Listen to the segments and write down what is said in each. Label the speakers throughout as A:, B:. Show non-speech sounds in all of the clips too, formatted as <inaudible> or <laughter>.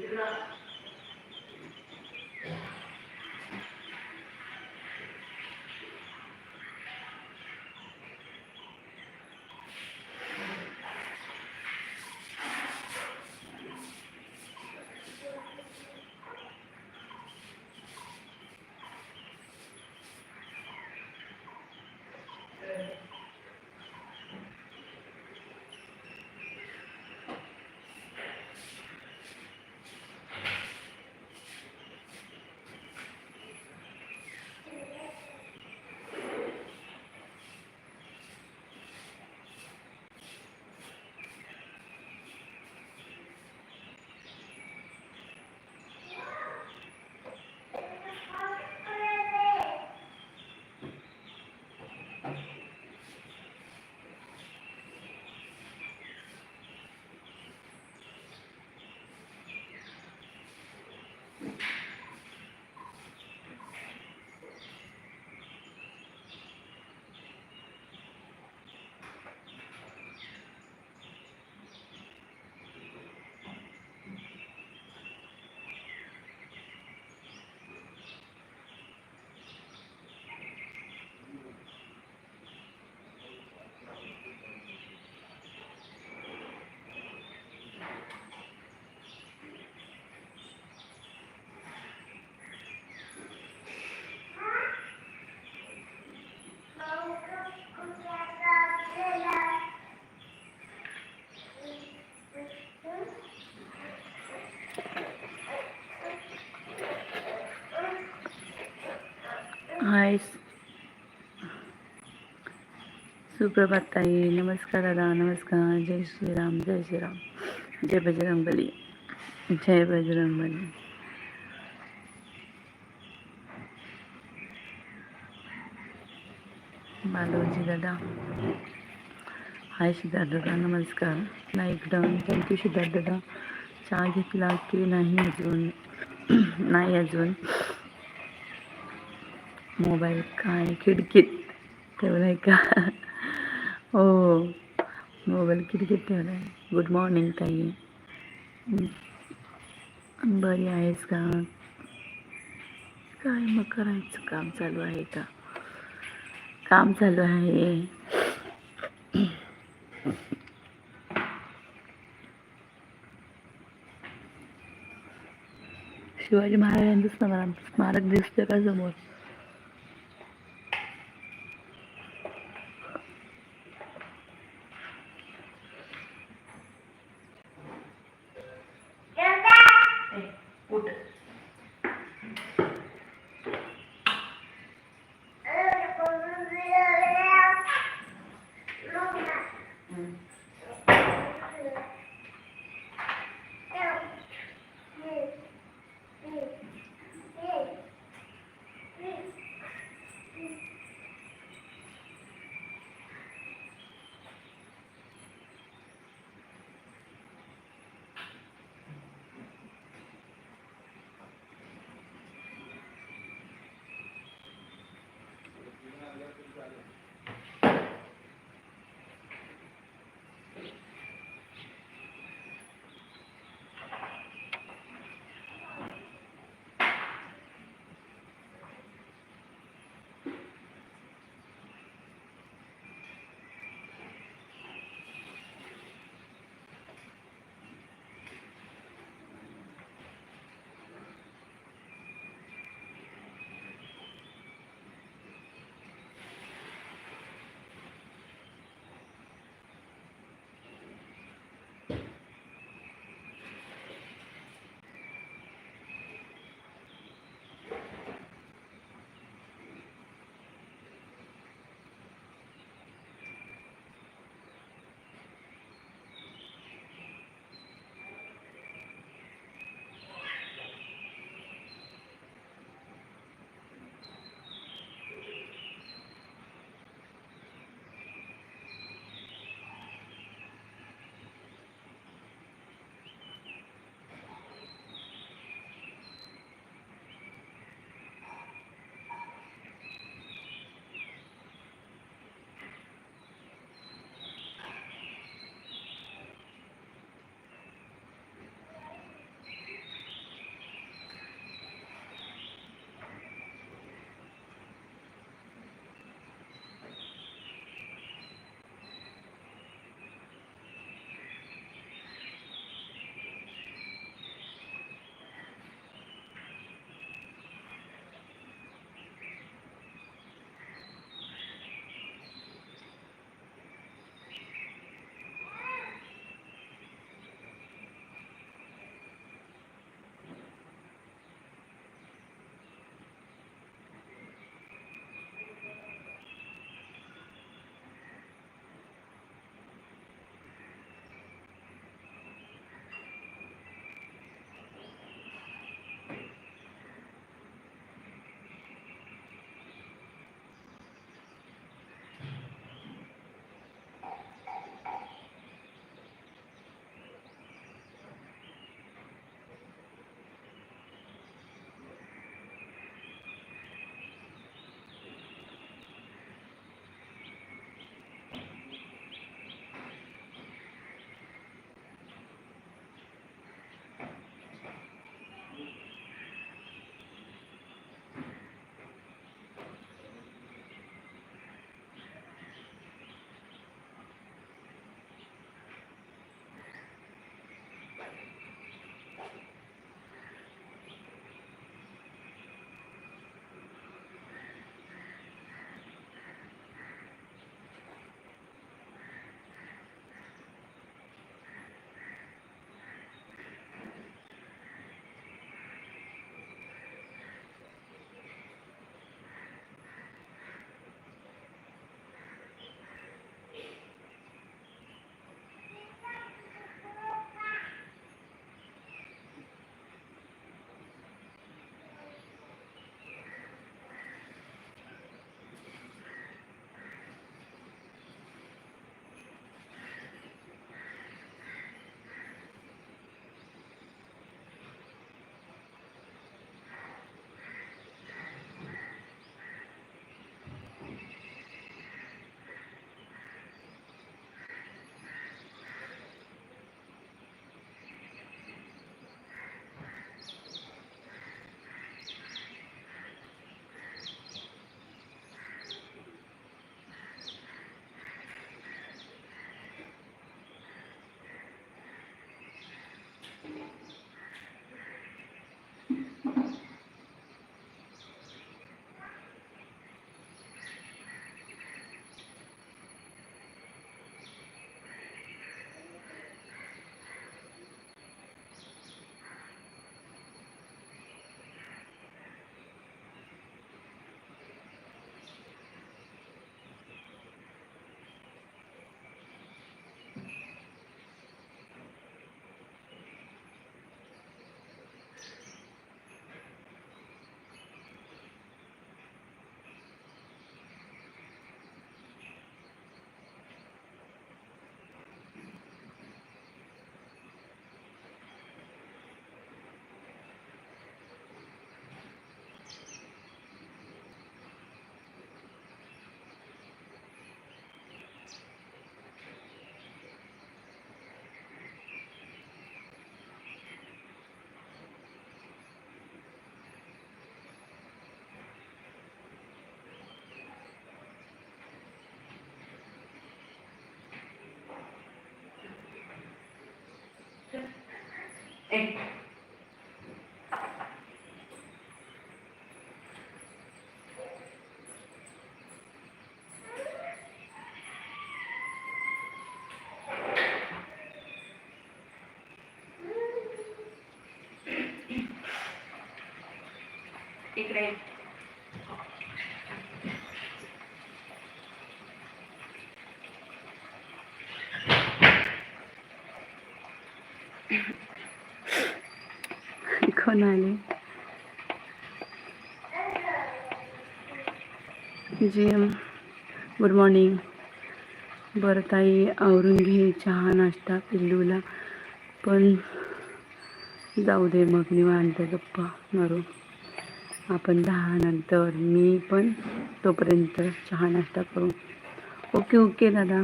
A: Thank you. हाय सुप्रभात ताई नमस्कार दादा नमस्कार जय श्रीराम जय श्रीराम जय बजरंग बली जय बजरंग बली बालोजी दादा हाय सिद्धार्थ दादा नमस्कार नाईक डन थँक्यू सिद्धार्थ दादा चहा घेतला की नाही अजून नाही अजून मोबाईल काय खिडकीत ठेवलाय का? हो मोबाईल खिडकीत ठेवलाय. गुड मॉर्निंग ताई. बरी आहेस का? काय मग करायचं? काम चालू आहे का? काम चालू आहे. शिवाजी महाराजांचं स्मारक स्मारक दिसतं का समोर? इकडे कोण आले. जी गुड मॉर्निंग बरं ताई आवरून घे चहा नाश्ता पिल्लूला. पण जाऊ दे मग निवांत गप्पा मारू. आपण दहा नंतर मी पण तोपर्यंत चहा नाश्ता करू. ओके ओके दादा.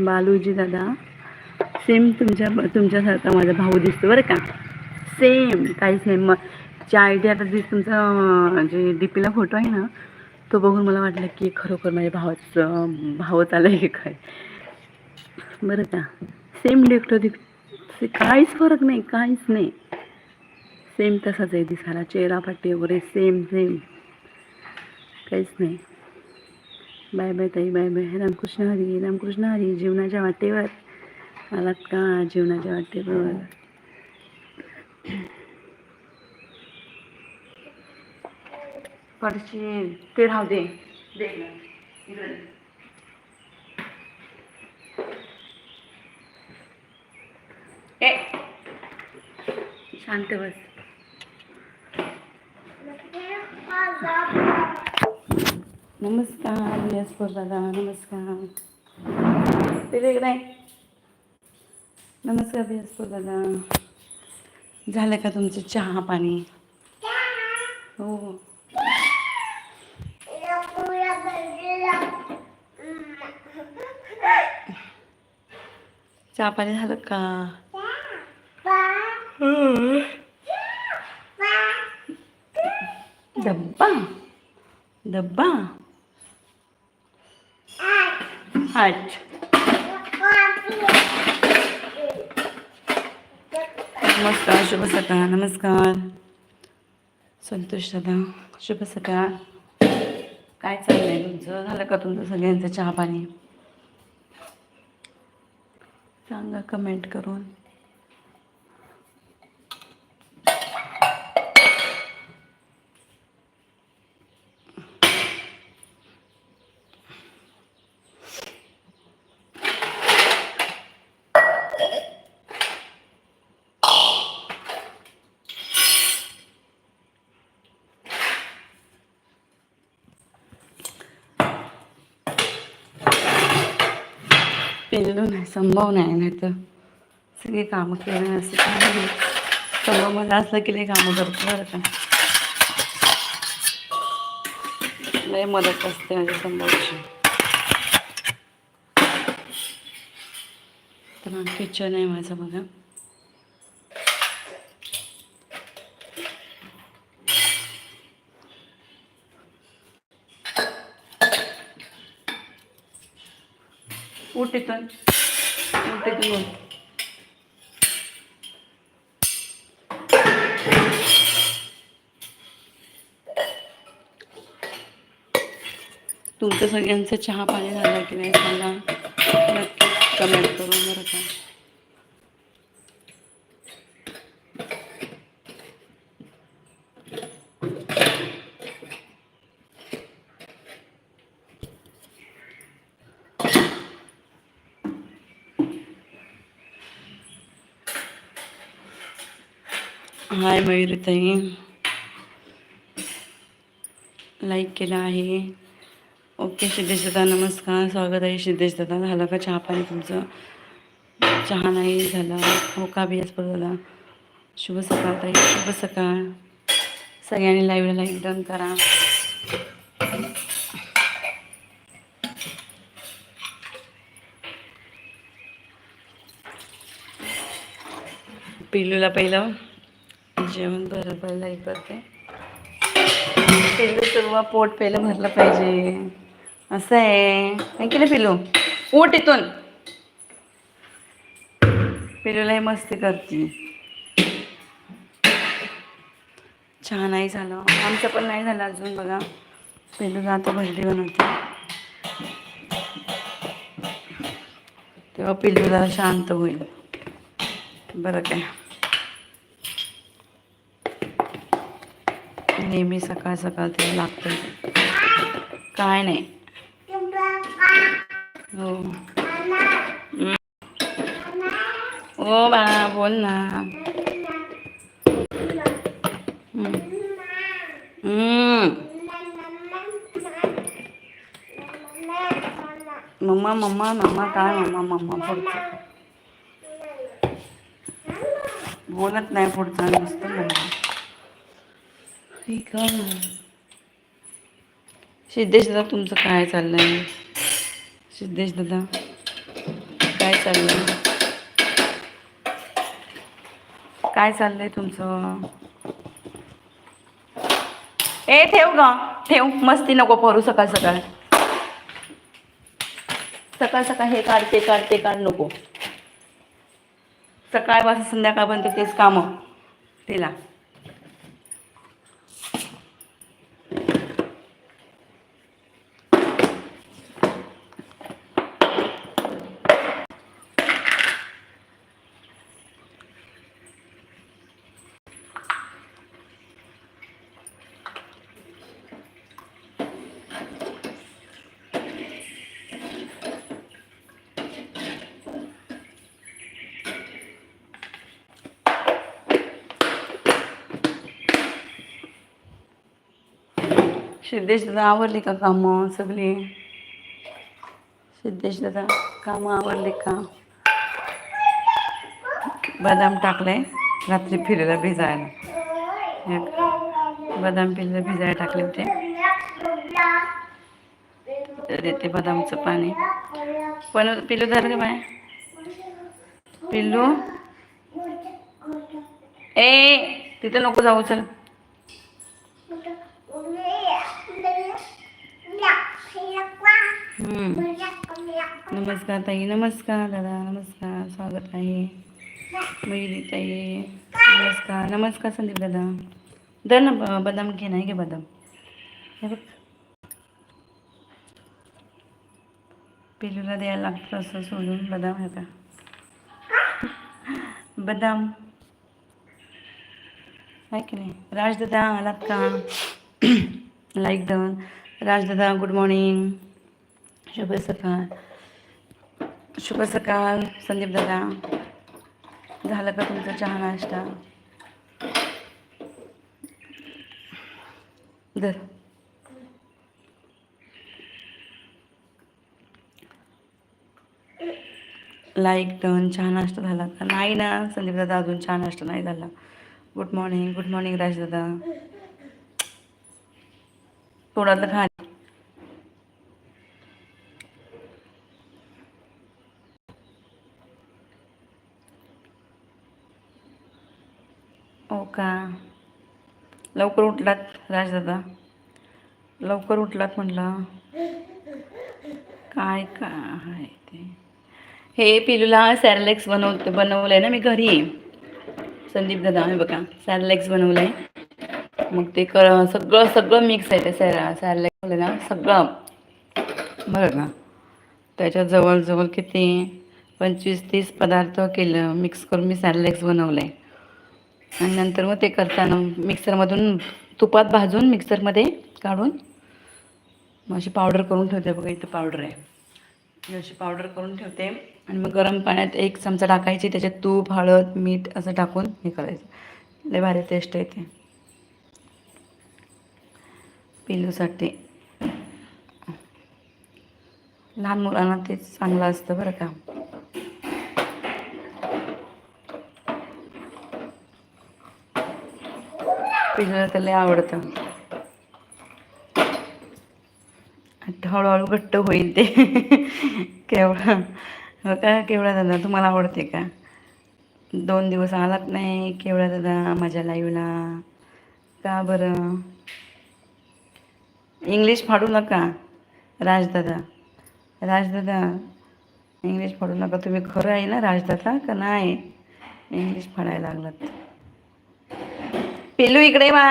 A: बालूजी दादा सेम तुमच्या तुमच्यासारखा माझा भाऊ दिसतो बरं का. सेम काहीच नाही मग ज्या आयडिया आता जे तुमचा जे डी पीला फोटो आहे ना तो बघून मला वाटलं की खरोखर माझ्या भावाचं भावच आलं आहे काय. बरं का. सेम डिक्टो दिक से- काहीच फरक नाही काहीच नाही. सेम तसाच आहे दिसायला. चेहरा पाटी वगैरे सेम सेम काहीच नाही. बाय बाय ताई बाय बाय. रामकृष्ण हरी रामकृष्ण हरी. जीवनाच्या वाटेवर. आलात का? जीवनाच्या वाटेवर. पडशील ते राहू दे. दे. ए. शांत बस. नमस्कार यशपूर दादा नमस्कार. तिथे इकडे नमस्कार यशपूर दादा. झालं का तुमचं चहा पाणी? हो. चहा पाणी झालं का? डब्बा? डब्बा? नमस्कार शुभ सकाळ नमस्कार. संतोष दादा शुभ सकाळ. काय चाललंय तुमचं? झालं का तुमचं सगळ्यांचं चहा पाणी? सांगा कमेंट करून. पेरलो नाही संभव नाही नाही तर सगळी कामं केलं असं काही नाही. संभव मला असलं की नाही कामं करतो बरं का. लय मदत असते माझ्या संभवची. तर किचन आहे माझं बघा उठ इथून उठ इथून तुमचं सगळ्यांचं चहा पाणी झालं की नाही सांगा नक्की कमेंट करून बरं का हाय मयुरीताई लाईक केला आहे. ओके सिद्धेश दादा नमस्कार. स्वागत आहे सिद्धेश दादा. झालं का चहा पाणी तुमचं? चहा नाही झाला. हो का बियास दादा शुभ सकाळ ताई. शुभ सकाळ. सगळ्यांनी लाईव्हला लाईक डन करा. पिल्लूला पहिलं. जेवण बरं पहिलं हे करते. पिल्लू सर्व पोट पहिलं भरलं पाहिजे. असं आहे. काय केलं पिलू पोट इथून. पिलूलाही मस्ती करते. चहा नाही झालं. आमचं पण नाही झालं अजून बघा. पिलूला आता भरली बनवते. तेव्हा पिल्लूला शांत होईल. बरं काय नेहमी सकाळ सकाळ ते लागतं काय नाही. हो. हो बाळा बोल ना. हम्म. मम्मा मम्मा मम्मा काय मम्मा मम्मा पुढचं. बोलत नाही पुढचं नुसतं मम्मा. ठीक आहे सिद्धेश दादा तुमचं काय चाललंय? सिद्धेश दादा काय चाललंय? काय चाललंय तुमचं? ए ठेव ग. ठेव. मस्ती नको करू. सकाळ सकाळ. सकाळ सकाळ हे काढ ते काढ ते काढ नको. सकाळपासून संध्याकाळपर्यंत तेच कामं. तिला सिद्धेश दादा आवरली का कामं सगळी? सिद्धेश दादा कामं आवरली का? बदाम टाकलंय रात्री फिरायला भिजायला. बदाम फिरायला भिजायला टाकले होते. तर देते बदामचं पाणी. पण पिल्लू झालं का बाय पिल्लू. ए तिथं नको जाऊ चल. नमस्कार ताई नमस्कार दादा नमस्कार स्वागत आहे. मयुरी ताई नमस्कार नमस्कार संदीप दादा. दर ना ब- बदाम घे नाही घे बदाम. हे बघ. पिलूला द्यायला लागतं असं सोडून बदाम आहे का? बदाम. आहे की नाही? राजदादा आलात का? <clears throat> लाईक दोन राजदादा गुड मॉर्निंग शुभ सकाळ. शुभ सकाळ संदीप दादा. झालं का तुमचा चहा नाश्ता? दर लाईक डन चहा नाश्ता झाला का? नाही ना संदीप दादा अजून चहा नाश्ता नाही झाला. Good morning good morning Raj दादा. तोडातलं खा हो का? लवकर उठलात राजदादा. लवकर उठलात म्हटलं काय काय ते? हे पिलूला सॅरलेक्स बनवते बनवलं आहे ना मी घरी. संदीप दादा हे बघा सॅरलेक्स बनवलं आहे मग ते कर सगळं सगळं मिक्स आहे ते सॅर सॅरलेक्स ना सगळं. बरं का? त्याच्यात जवळजवळ किती? पंचवीस तीस पदार्थ केलं मिक्स करून मी सॅरलेक्स बनवलं आहे आणि नंतर मग ते करताना मिक्सरमधून तुपात भाजून मिक्सरमध्ये काढून मग अशी पावडर करून ठेवते. बघा इथं पावडर आहे. अशी पावडर करून ठेवते. आणि मग गरम पाण्यात एक चमचा टाकायची. त्याच्यात तूप हळद मीठ असं टाकून हे करायचं. लय भारी टेस्ट येते पिलूसाठी लहान मुलांना ते चांगलं असतं बरं का. पिलूला तर लय आवडतं. आता हळूहळू घट्ट होईल ते. केवढा. हो का? केवढा दादा? तुम्हाला आवडते का? दोन दिवस आलात नाही. केवळा दादा माझ्या लाईव्हला का बरं? इंग्लिश फाडू नका राजदादा राजदादा इंग्लिश फाडू नका. तुम्ही खरं आहे ना राजदादा का नाही? इंग्लिश फाडायला लागलात. पेलू इकडे वा.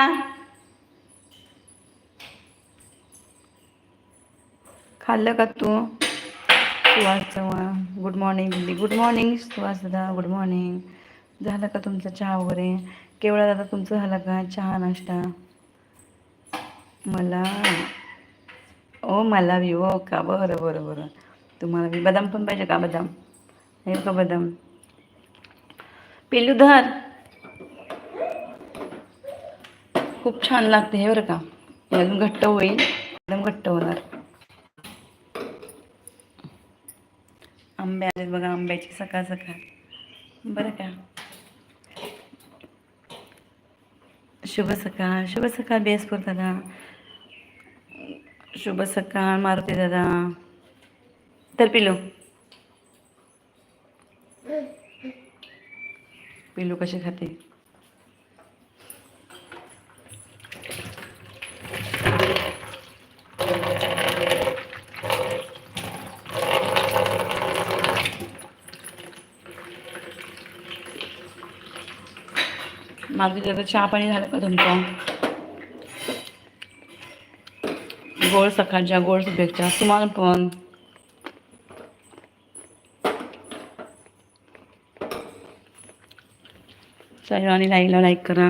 A: खाल्लं का तू? सुहास चव्हाण गुड मॉर्निंग दिदी गुड मॉर्निंग सुहास दादा. गुड मॉर्निंग झालं का तुमचा चहा वगैरे? केवळा दादा तुमचं? झालं का चहा नाश्ता? मला ओ मला बी ओ का? बरं बरं बरं. तुम्हाला बी. बदाम पण पाहिजे का? बदाम? हे का बदाम? पेलू धर. खूप छान लागते हे बरं का. अजून घट्ट होईल. एकदम घट्ट होणार. आंबे आलेत बघा आंब्याची सकाळ सकाळ बरं का. शुभ सकाळ. शुभ सकाळ बेसपूर दादा. शुभ सकाळ मारुती दादा. तर पिलू. पिलू कशी खाते? मारुती आता चहा पाणी झालं का तुमचं? गोड सकाळच्या गोड शुभेच्छा. तुम्हाला पण. सर्वांनी लाईकला लाईक करा.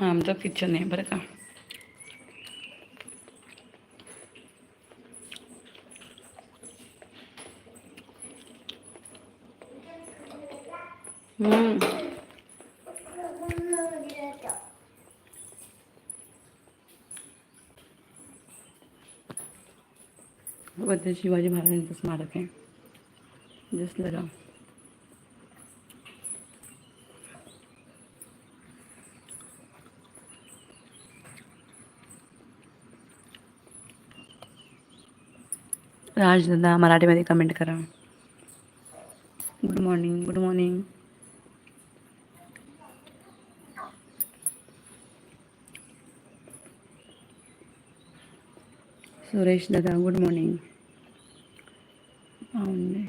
A: आमचं किचन आहे बरं का. ते शिवाजी महाराजांचं स्मारक आहे. जसलं राजदादा मराठीमध्ये कमेंट करा. Good morning good morning Suresh दादा गुड मॉर्निंग पाहुणे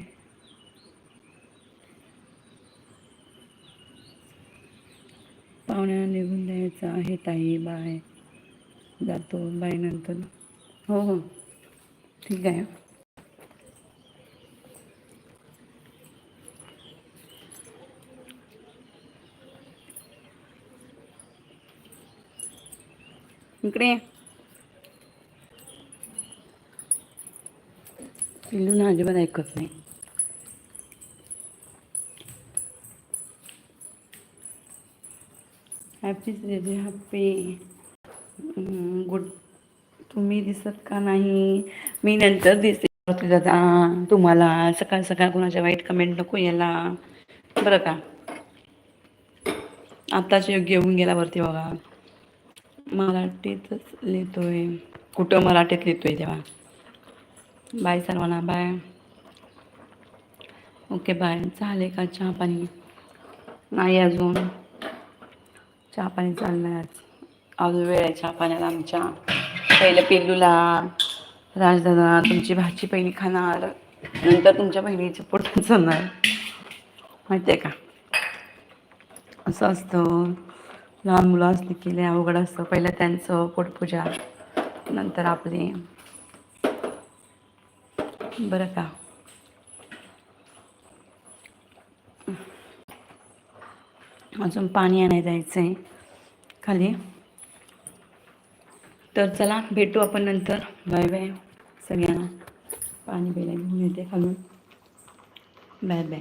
A: पाहुण्या निघून द्यायचं आहे ताई बाय जातो बाय नंतर हो हो ठीक आहे इकडे पिल्लू ना अजिबात ऐकत नाही. Happy ready happy good. तुम्ही दिसत का नाही? मी नंतर दिसते. दादा तुम्हाला सकाळ सकाळ कुणाच्या वाईट कमेंट नको यायला. बरं का? आत्ताच योग्य येऊन गेला वरती बघा. मराठीतच लिहितोय. कुठं मराठीत लिहितोय तेव्हा? बाय सर्वांना बाय. Okay bye. चालेल का चहा पाणी? नाही अजून. चहा पाणी चालणार अजून वेळ आहे चहा पाण्याला आमच्या. पहिलं पेलूला राजदादा तुमची भाजी पहिली खाणार. नंतर तुमच्या बहिणीच्या पोटात चालणार. माहिती आहे का? असं असतं. लहान मुलं असली की लय अवघड असतं. पहिलं त्यांचं पोटपूजा नंतर आपली. बरं का. अजून पाणी आणायला जायचं आहे खाली. तर चला भेटू आपण नंतर. बाय बाय सगळ्यांना. पाणी प्यायला घेऊन येते खालून. Bye bye.